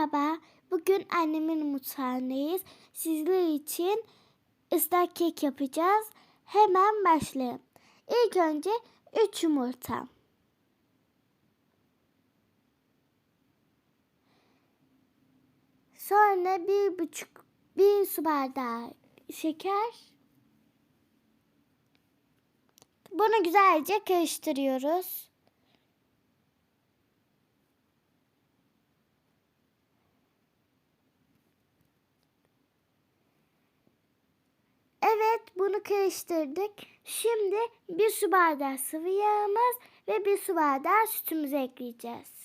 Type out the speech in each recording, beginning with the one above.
Merhaba, bugün annemin mutfağındayız. Sizler için ıslak kek yapacağız. Hemen başlayalım. İlk önce 3 yumurta. Sonra bir buçuk bir su bardağı şeker. Bunu güzelce karıştırıyoruz. Evet bunu karıştırdık. Şimdi bir su bardağı sıvı yağımız ve bir su bardağı sütümüzü ekleyeceğiz.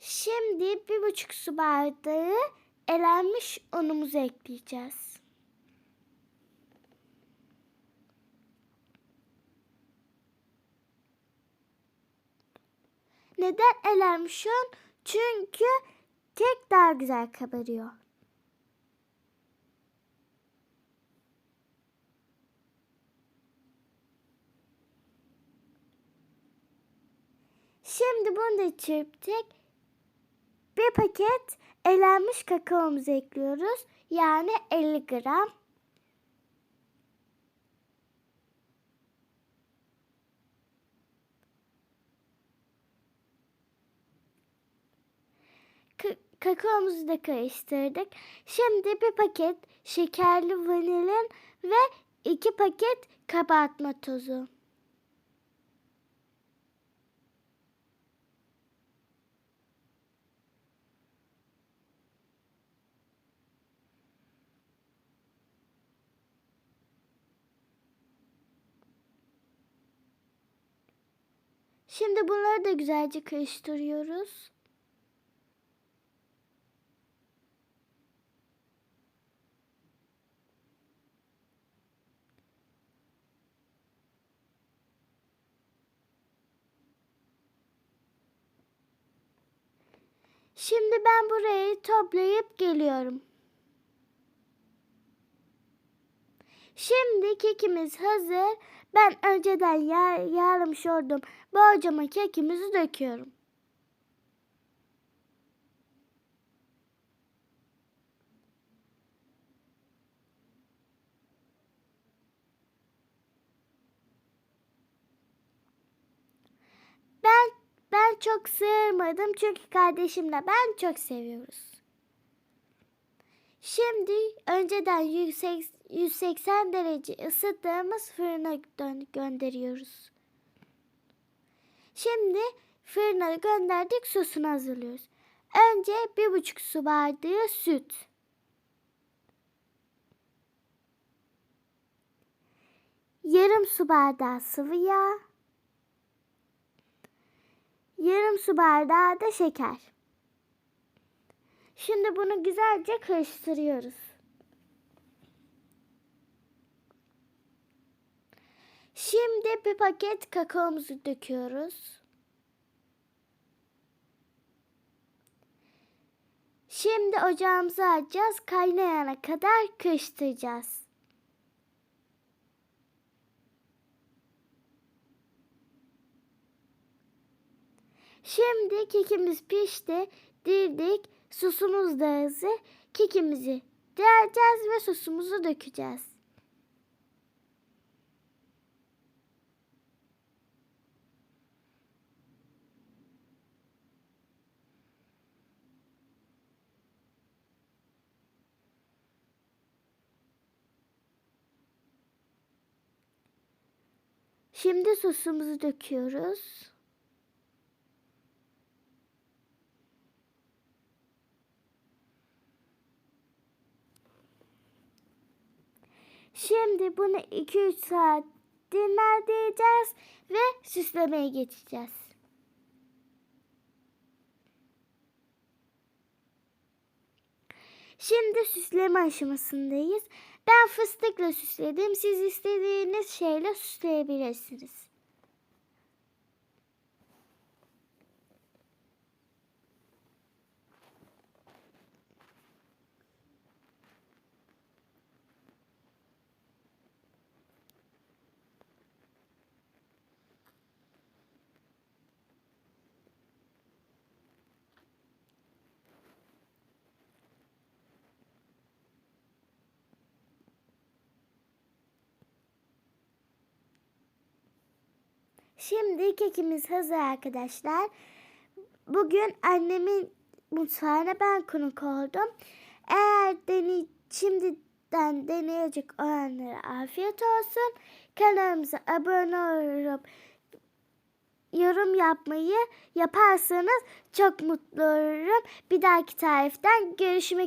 Şimdi bir buçuk su bardağı elenmiş unumuzu ekleyeceğiz. Neden elenmiş un? Çünkü kek daha güzel kabarıyor. Şimdi bunu da çırptık. Bir paket elenmiş kakaomuzu ekliyoruz. Yani 50 gram. Kakaomuzu da karıştırdık. Şimdi bir paket şekerli vanilin ve iki paket kabartma tozu. Şimdi bunları da güzelce karıştırıyoruz. Şimdi ben burayı toplayıp geliyorum. Şimdi kekimiz hazır. Ben önceden yağ, yağlamış olduğum borcama kekimizi döküyorum. Ben ben çok sığırmadım çünkü kardeşimle ben çok seviyoruz. Şimdi önceden 180 derece ısıttığımız fırına gönderiyoruz. Şimdi fırına gönderdik sosunu hazırlıyoruz. Önce bir buçuk su bardağı süt. Yarım su bardağı sıvı yağ. Yarım su bardağı da şeker. Şimdi bunu güzelce karıştırıyoruz. Şimdi bir paket kakaomuzu döküyoruz. Şimdi ocağımızı açacağız. Kaynayana kadar karıştıracağız. Şimdi kekimiz pişti. Dirdik. Sosumuz da hazır. Kekimizi deleceğiz ve sosumuzu dökeceğiz. Şimdi sosumuzu döküyoruz. Şimdi bunu 2-3 saat dinlendireceğiz ve süslemeye geçeceğiz. Şimdi süsleme aşamasındayız. Ben fıstıkla süsledim. Siz istediğiniz şeyle süsleyebilirsiniz. Şimdi kekimiz hazır arkadaşlar. Bugün annemin mutfağına ben konuk oldum. Eğer deney şimdiden deneyecek olanlara afiyet olsun. Kanalımıza abone olup yorum yapmayı yaparsanız çok mutlu olurum. Bir dahaki tariften görüşmek